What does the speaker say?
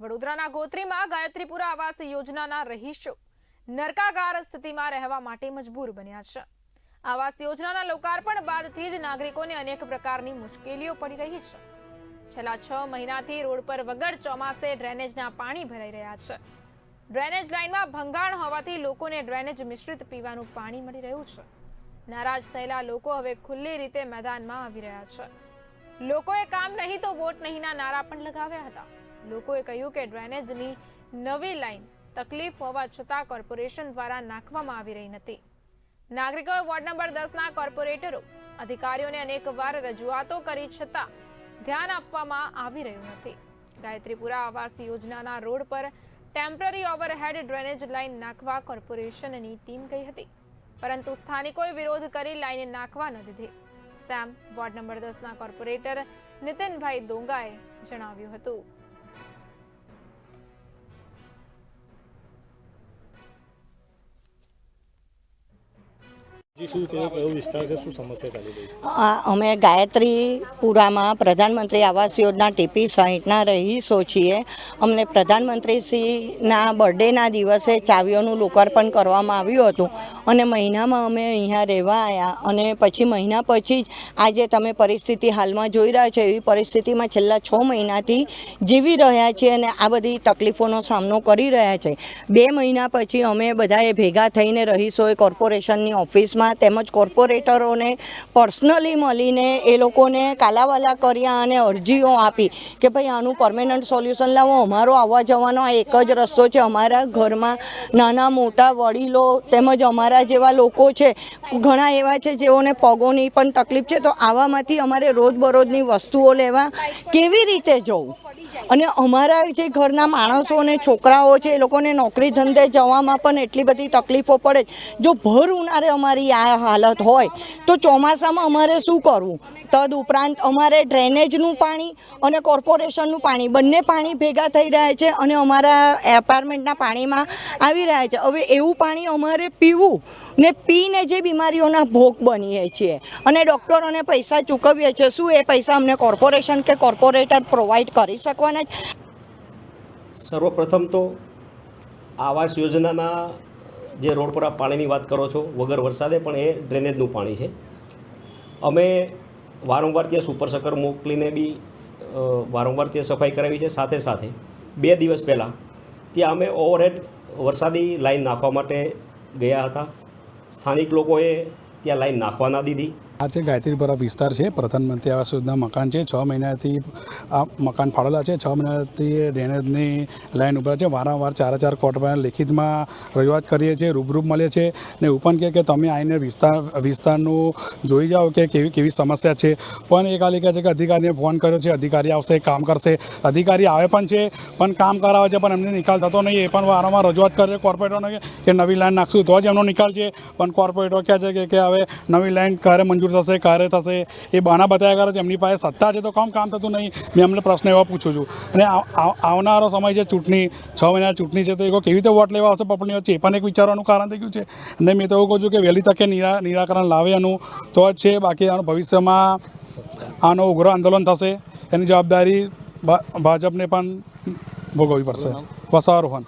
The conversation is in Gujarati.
વડોદરાના ગોત્રીમાં ગાયત્રીપુરા આવાસ યોજનાના રહીશો નરકાગાર સ્થિતિમાં રહેવા માટે મજબૂર બન્યા છે. આવાસ યોજનાના લોકાર્પણ બાદથી જ નાગરિકોને અનેક પ્રકારની મુશ્કેલીઓ પડી રહી છે. છેલ્લા છ મહિનાથી રોડ પર વગર ચોમાસે ડ્રેનેજના પાણી ભરાઈ રહ્યા છે. ડ્રેનેજ લાઇનમાં ભંગાણ હોવાથી લોકોને ડ્રેનેજ મિશ્રિત પીવાનું પાણી મળી રહ્યું છે. નારાજ થયેલા લોકો હવે ખુલ્લી રીતે મેદાનમાં આવી રહ્યા છે. લોકોએ કામ નહીં તો વોટ નહીંના નારા પણ લગાવ્યા હતા. લોકોએ કહ્યું કે ડ્રેનેજની નવી લાઈન તકલીફ હોવા છતાં કોર્પોરેશન દ્વારા નાખવામાં આવી રહી નથી. નાગરિકોએ વોર્ડ નંબર દસના કોર્પોરેટરો, અધિકારીઓને અનેકવાર રજૂઆતો કરી છતાં ધ્યાન આપવામાં આવી રહ્યું નથી. ગાયત્રીપુરા આવાસ યોજનાના રોડ પર ટેમ્પરરી ઓવરહેડ ડ્રેનેજ લાઇન નાખવા કોર્પોરેશનની ટીમ ગઈ હતી. પરંતુ સ્થાનિકોએ વિરોધ કરી લાઇન નાખવા ન દીધી. તેમ વોર્ડ નંબર દસના કોર્પોરેટર નીતિનભાઈ દોંગાએ જણાવ્યું હતું. શું અમે ગાયત્રીપુરામાં પ્રધાનમંત્રી આવાસ યોજના ટીપી સાહીઠના રહીશો છીએ અમને પ્રધાનમંત્રીશ્રીના બર્થડેના દિવસે ચાવીઓનું લોકાર્પણ કરવામાં આવ્યું હતું અને મહિનામાં અમે અહીંયા રહેવા આવ્યા અને પછી મહિના પછી જ આજે તમે પરિસ્થિતિ હાલમાં જોઈ રહ્યા છો, એવી પરિસ્થિતિમાં છેલ્લા છ મહિનાથી જીવી રહ્યા છીએ અને આ બધી તકલીફોનો સામનો કરી રહ્યા છે. બે મહિના પછી અમે બધાએ ભેગા થઈને રહીશોએ કોર્પોરેશનની ઓફિસમાં તેમજ કોર્પોરેટરોને પર્સનલી મળીને એ લોકોને કાલાવાલા કર્યા અને અરજીઓ આપી કે ભાઈ, આનું પરમેનન્ટ સોલ્યુશન લાવો. અમારો આવવા જવાનો આ એક જ રસ્તો છે. અમારા ઘરમાં નાના મોટા વડીલો તેમજ અમારા જેવા લોકો છે, ઘણા એવા છે જેઓને પગોની પણ તકલીફ છે. તો આવામાંથી અમારે રોજબરોજની વસ્તુઓ લેવા કેવી રીતે જવું? અને અમારા જે ઘરના માણસો અને છોકરાઓ છે, એ લોકોને નોકરી ધંધે જવામાં પણ એટલી બધી તકલીફો પડે જો. ભર ઉનાળે અમારી આ હાલત હોય, તો ચોમાસામાં અમારે શું કરવું? તદ ઉપરાંત અમારે ડ્રેનેજનું પાણી અને કોર્પોરેશનનું પાણી, બંને પાણી ભેગા થઈ રહ્યા છે અને અમારા એપાર્ટમેન્ટના પાણીમાં આવી રહ્યા છે. હવે એવું પાણી અમારે પીવું ને પીને જે બીમારીઓના ભોગ બનીએ છીએ. અને ડૉક્ટરોને પૈસા ચૂકવીએ છીએ. શું એ પૈસા અમને કોર્પોરેશન કે કોર્પોરેટર પ્રોવાઈડ કરી શકવાના સર્વપ્રથમ તો આવાસ યોજનાના જે રોડ પર આપ પાણીની વાત કરો છો, વગર વરસાદે પણ એ ડ્રેનેજનું પાણી છે. અમે વારંવાર ત્યાં સુપર સકર મોકલીને બી વારંવાર ત્યાં સફાઈ કરાવી છે. સાથે સાથે બે દિવસ પહેલાં ત્યાં અમે ઓવરહેડ વરસાદી લાઈન નાખવા માટે ગયા હતા. સ્થાનિક લોકોએ ત્યાં લાઈન નાખવા ના દીધી. આ જે ગાયત્રીપુરા વિસ્તાર છે પ્રધાનમંત્રી આવાસ યોજના મકાન છે, છ મહિનાથી આ મકાન ફાળવેલા છે, છ મહિનાથી ડ્રેનેજની લાઈન ઉપર છે, વારંવાર ચાર ચાર કોર્ટમાં લેખિતમાં રજૂઆત કરીએ છીએ, રૂબરૂપ મળીએ છીએ ને એવું પણ કહે કે તમે આવીને વિસ્તાર, વિસ્તારનું જોઈ જાઓ કે કેવી કેવી સમસ્યા છે. પણ એ ખાલી કહે છે કે અધિકારીને ફોન કર્યો છે, અધિકારી આવશે, કામ કરશે. અધિકારી આવે પણ છે, પણ કામ કરાવે છે, પણ એમને નિકાલ થતો નહીં. એ પણ વારંવાર રજૂઆત કરે છે કોર્પોરેટરને કે નવી લાઈન નાખશું તો જ એમનો નિકાલ છે. પણ કોર્પોરેટર કહે છે કે- કે હવે નવી લાઈન ક્યારે મંજૂર થશે, ક્યારે થશે, એ બહાના બતાવ્યા કરે છે. એમની પાસે સત્તા છે તો કામ કામ થતું નહીં. મેં એમને પ્રશ્ન એવા પૂછું છું. અને આવ- આવ- આવનારો સમય છે ચૂંટણી, છ મહિના ચૂંટણી છે તો એ કેવી રીતે વોટ લેવા આવશે પબ્લિકની વચ્ચે? એ પણ એક વિચારવાનું કારણ થઈ ગયું છે. અને મેં તો એવું કહું છું કે વહેલી તકે નિરા, નિરાકરણ લાવે એનું તો જ છે, બાકી આનું ભવિષ્યમાં આનો ઉગ્ર આંદોલન થશે. એની જવાબદારી ભાજપને પણ ભોગવવી પડશે. વસાવા રોહન